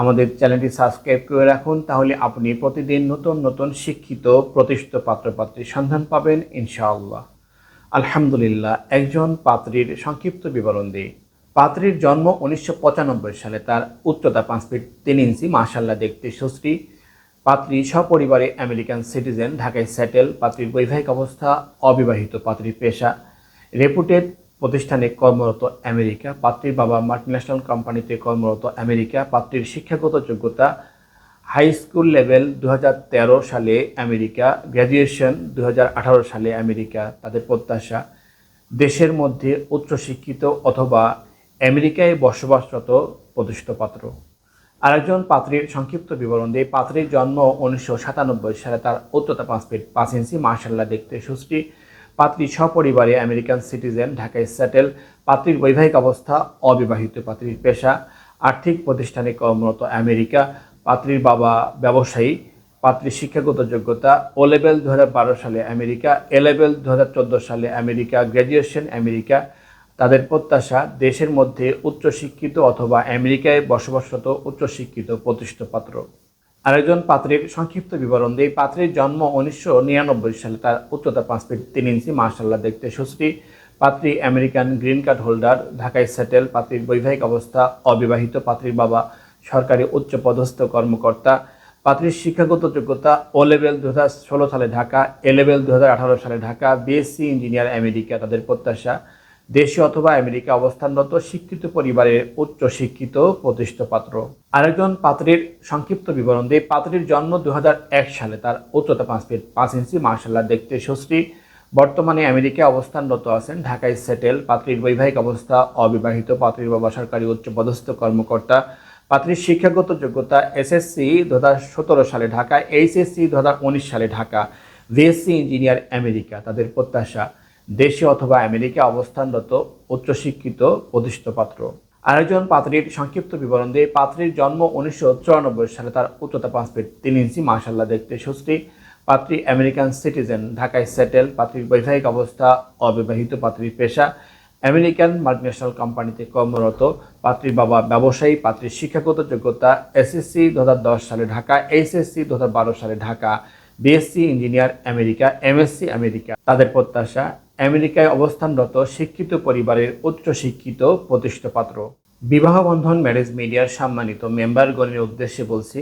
আমাদের চ্যানেলটি সাবস্ক্রাইব করে রাখুন, তাহলে আপনি প্রতিদিন নতুন নতুন শিক্ষিত, প্রতিষ্ঠিত পাত্রপাত্রীর সন্ধান পাবেন, ইনশাআল্লাহ। আলহামদুলিল্লাহ, একজন পাত্রীর সংক্ষিপ্ত বিবরণ দিই। পাত্রীর জন্ম উনিশশো পঁচানব্বই সালে, তার উচ্চতা পাঁচ ফিট তিন ইঞ্চি মাশাল্লাহ দেখতে সুশ্রী। পাত্রী সপরিবারে আমেরিকান সিটিজেন, ঢাকায় সেটেল। পাত্রীর বৈবাহিক অবস্থা, অবিবাহিত পাত্রীর পেশা। রেপুটেড প্রতিষ্ঠানে কর্মরত আমেরিকা, পাত্রীর বাবা মাল্টিন্যাশনাল কোম্পানিতে কর্মরত আমেরিকা, পাত্রীর শিক্ষাগত যোগ্যতা হাই স্কুল লেভেল দু হাজার তেরো সালে আমেরিকা গ্র্যাজুয়েশন দু হাজার আঠারো সালে আমেরিকা, তাদের প্রত্যাশা দেশের মধ্যে উচ্চশিক্ষিত অথবা আমেরিকায় বসবাসরত প্রতিষ্ঠিত পাত্র। আরেকজন পাত্রীর সংক্ষিপ্ত বিবরণ দিয়ে পাত্রীর জন্ম উনিশশো সাতানব্বই সালে তার উচ্চতা পাঁচ ফিট পাঁচ ইঞ্চি মার্শাল্লাহ দেখতে সুশ্রী পাত্রী সপরিবারে আমেরিকান সিটিজেন ঢাকায় সেটেল। পাত্রীর বৈবাহিক অবস্থা, অবিবাহিত পাত্রীর পেশা, আর্থিক প্রতিষ্ঠানে কর্মরত আমেরিকা। পাত্রীর বাবা ব্যবসায়ী, পাত্রীর শিক্ষাগত যোগ্যতা। ও লেভেল দু সালে আমেরিকা এ লেভেল দু হাজার চোদ্দ সালে আমেরিকা। Graduation America. তাদের প্রত্যাশা, দেশের মধ্যে উচ্চশিক্ষিত অথবা আমেরিকায় বসবাসরত উচ্চশিক্ষিত প্রতিষ্ঠিত পাত্র। আরেকজন পাত্রের সংক্ষিপ্ত বিবরণ দিয়ে পাত্রের জন্ম উনিশশো নিরানব্বই সালে। তার উচ্চতা পাঁচ ফিট তিন ইঞ্চি মার্শাল্লাহ দেখতে সুশ্রী। পাত্রী আমেরিকান গ্রিন কার্ড হোল্ডার, ঢাকায় সেটেল। পাত্রীর বৈবাহিক অবস্থা, অবিবাহিত পাত্রীর বাবা সরকারি উচ্চপদস্থ কর্মকর্তা। পাত্রীর শিক্ষাগত যোগ্যতা ও লেভেল দু হাজার ষোলো সালে ঢাকা এ লেভেল দু হাজার আঠারো সালে ঢাকা বিএসসি ইঞ্জিনিয়ার আমেরিকা তাদের প্রত্যাশা। দেশে অথবা আমেরিকা অবস্থানরত শিক্ষিত পরিবারের উচ্চ শিক্ষিত প্রতিষ্ঠিত পাত্র। আরেকজন পাত্রীর সংক্ষিপ্ত বিবরণ দিয়ে পাত্রীর জন্ম দু হাজার এক সালে। তার উচ্চতা পাঁচ ফিট পাঁচ ইঞ্চি মার্শাল্লাহ দেখতে সুশ্রী। বর্তমানে আমেরিকায় অবস্থানরত আছেন ঢাকায় সেটেল। পাত্রীর বৈবাহিক অবস্থা অবিবাহিত। পাত্রীর বাবা সরকারি উচ্চপদস্থ কর্মকর্তা। পাত্রীর শিক্ষাগত যোগ্যতা এসএসসি দু হাজার সতেরো সালে ঢাকা, এইচএসসি দু হাজার উনিশ সালে ঢাকা। ভিএসসি ইঞ্জিনিয়ার আমেরিকা, তাদের প্রত্যাশা। দেশে অথবা আমেরিকা অবস্থানরত উচ্চশিক্ষিত প্রতিষ্ঠিত পাত্র আরেকজন পাত্রীর সংক্ষিপ্ত বিবরণ দিয়ে পাত্রীর জন্ম উনিশশো চুরানব্বই সালে তার উচ্চতা পাঁচ ফিট তিন ইঞ্চি মার্শাল্লাহ দেখতে সুশ্রী পাত্রী আমেরিকান সিটিজেন, ঢাকায় সেটেল। পাত্রীর বৈবাহিক অবস্থা, অবিবাহিত পাত্রীর পেশা। আমেরিকান মাল্টিন্যাশনাল কোম্পানিতে কর্মরত। পাত্রীর বাবা ব্যবসায়ী, পাত্রীর শিক্ষাগত যোগ্যতা, এসএসসি দু হাজার দশ সালে ঢাকা, এইচএসসি দু হাজার বারো সালে Dhaka, BSc engineer America, MSc America. তাদের প্রত্যাশা আমেরিকায় অবস্থানরত শিক্ষিত পরিবারের উচ্চ শিক্ষিত প্রতিষ্ঠিত পাত্র বিবাহ বন্ধন ম্যারেজ মিডিয়ার সম্মানিত মেম্বারগণের উদ্দেশ্যে বলছি,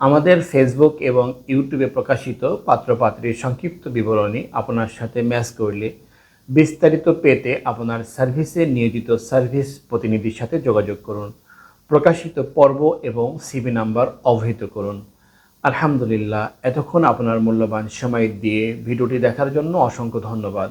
আমাদের ফেসবুক এবং ইউটিউবে প্রকাশিত পাত্রপাত্রীর সংক্ষিপ্ত বিবরণী আপনার সাথে ম্যাচ করলে বিস্তারিত পেতে আপনার সার্ভিসে নিয়োজিত সার্ভিস প্রতিনিধির সাথে যোগাযোগ করুন, প্রকাশিত পর্ব এবং সিবি নাম্বার অবহিত করুন। আলহামদুলিল্লাহ, এতক্ষণ আপনার মূল্যবান সময় দিয়ে ভিডিওটি দেখার জন্য অসংখ্য ধন্যবাদ।